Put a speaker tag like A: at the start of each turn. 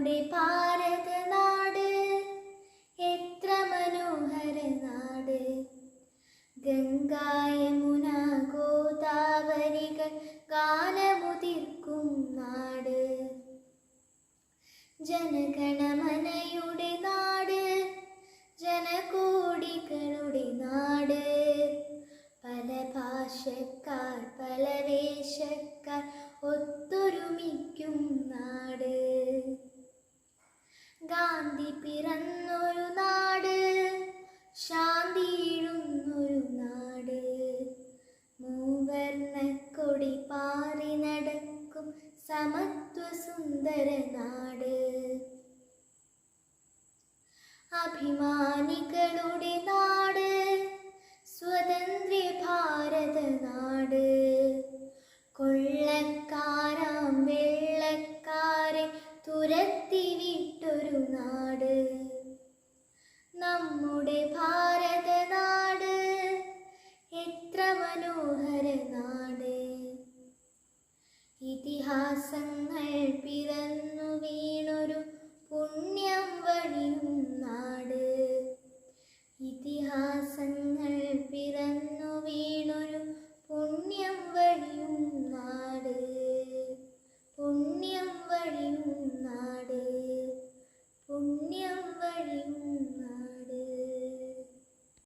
A: നമ്മുടെ ഭാരതനാട് എത്ര മനോഹര നാട്. ഗംഗായമുന ഗോദാവരികൾ കാലമുതിർക്കും നാട്. ജനഗണമനയുടെ നാട് ജനകോടികളുടെ നാട്. പല ഭാഷക്കാർ പല വേഷക്കാർ ഒത്തൊരുമിക്കും നാട്. ഗാന്ധി പിറന്നൊരു നാട് ശാന്തിയിടുന്നൊരു നാട്. മൂവർണ കൊടി പാറി നടക്കും സമത്വ സുന്ദര നാട്. അഭിമാനികളുടെ നാട് സ്വതന്ത്ര ഭാരത നാട്. കൊള്ളക്കാരാം നാട്. നമ്മുടെ ഭാരത നാട് എത്ര മനോഹര നാട്. ഇതിഹാസങ്ങൾ പിറന്നു